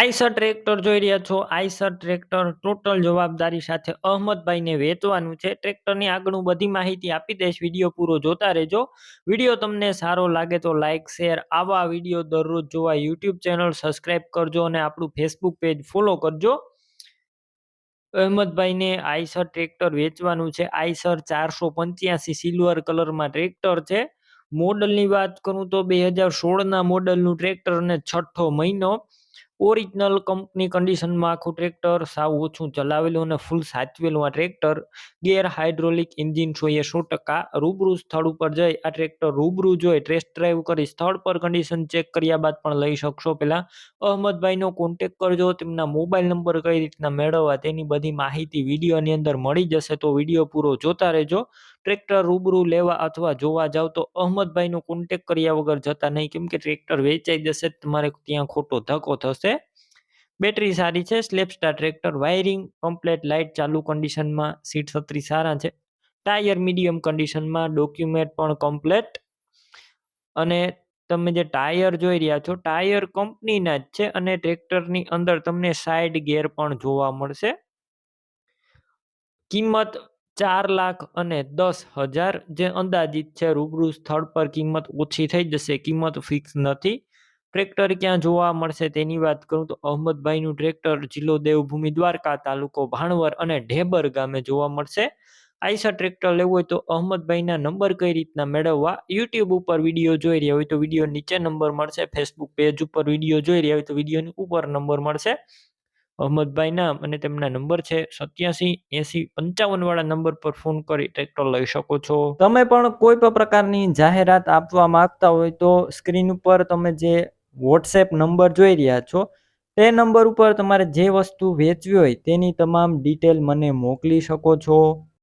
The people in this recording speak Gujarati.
આઈસર ટ્રેક્ટર જોઈ રહ્યા છો. આઈસર ટ્રેક્ટર ટોટલ જવાબદારી સાથે અહમદભાઈને વેચવાનું છે. ટ્રેક્ટરની આગળનું બધી માહિતી આપી દઈશ. વીડિયો પૂરો જોતા રહેજો. વીડિયો તમને સારો લાગે તો લાઇક શેર, આવા વીડિયો દરરોજ જોવા યુટ્યુબ ચેનલ સબસ્ક્રાઈબ કરજો અને આપણું ફેસબુક પેજ ફોલો કરજો. અહમદભાઈને આઈસર ટ્રેક્ટર વેચવાનું છે. આઈસર ચારસો પંચ્યાસી સિલ્વર કલરમાં ટ્રેક્ટર છે. મોડલની વાત કરું તો બે હજાર સોળના મોડલનું ટ્રેક્ટર અને છઠ્ઠો મહિનો. ઓરિજિનલ કંપની કન્ડિશનમાં આખું ટ્રેક્ટર સાવ ઓછું ચલાવેલું અને ફૂલ સાચવેલું આ ટ્રેક્ટર ગેર હાઇડ્રોલિક એન્જિન જોઈએ સો ટકા રૂબરૂ સ્થળ ઉપર જઈ આ ટ્રેક્ટર રૂબરૂ જોઈ ટેસ્ટ ડ્રાઈવ કરી સ્થળ પર કન્ડિશન ચેક કર્યા બાદ પણ લઈ શકશો. પહેલાં અહમદભાઈનો કોન્ટેક કરજો, તેમના મોબાઈલ નંબર કઈ રીતના મેળવવા તેની બધી માહિતી વિડીયોની અંદર મળી જશે તો વીડિયો પૂરો જોતા રહેજો. ટ્રેક્ટર રૂબરૂ લેવા અથવા જોવા જાવ તો અહમદભાઈનો કોન્ટેક કર્યા વગર જતા નહીં. કેમ કે ટ્રેક્ટર વેચાઈ જશે તમારે ત્યાં ખોટો ધક્કો થશે. બેટરી સારી છે સ્લેપસ્ટાર ટ્રેક્ટર વાયરિંગ કમ્પ્લેટ લાઇટ ચાલુ કન્ડિશનમાં સીટ છત્રી સારા છે. ટાયર મીડિયમ કન્ડિશનમાં ડોક્યુમેન્ટ પણ કમ્પ્લેટ અને તમે જે ટાયર જોઈ રહ્યા છો ટાયર કંપનીના જ છે અને ટ્રેક્ટરની અંદર તમને સાઈડ ગેર પણ જોવા મળશે. કિંમત ચાર લાખ અને દસ હજાર જે અંદાજિત છે, રૂબરૂ સ્થળ પર કિંમત ઓછી થઈ જશે, કિંમત ફિક્સ નથી. ટ્રેક્ટર ક્યાં જોવા મળશે તેની વાત કરું તો અહમદભાઈનું ટ્રેક્ટર જિલ્લો દેવભૂમિ દ્વારકા તાલુકો ભાણવર અને ઢેબર ગામે જોવા મળશે. આઈસા ટ્રેક્ટર લેવું હોય તો અહમદભાઈના નંબર કઈ રીતના મેળવવા યુટ્યુબ ઉપર વીડિયો જોઈ રહ્યા હોય તો વીડિયો નીચે નંબર મળશે ફેસબુક પેજ ઉપર વીડિયો જોઈ રહ્યા હોય તો વિડીયોની ઉપર નંબર મળશે. અહમદભાઈ નામ અને તેમના નંબર છે સત્યાસી એસી પંચાવન વાળા નંબર પર ફોન કરી ટ્રેક્ટર લઈ શકો છો. તમે પણ કોઈ પણ પ્રકારની જાહેરાત આપવા માંગતા હોય તો સ્ક્રીન ઉપર તમે જે વોટ્સએપ નંબર જોઈ રહ્યા છો, તે નંબર ઉપર તમારે જે વસ્તુ વેચવી હોય તેની તમામ ડિટેલ મને મોકલી શકો છો.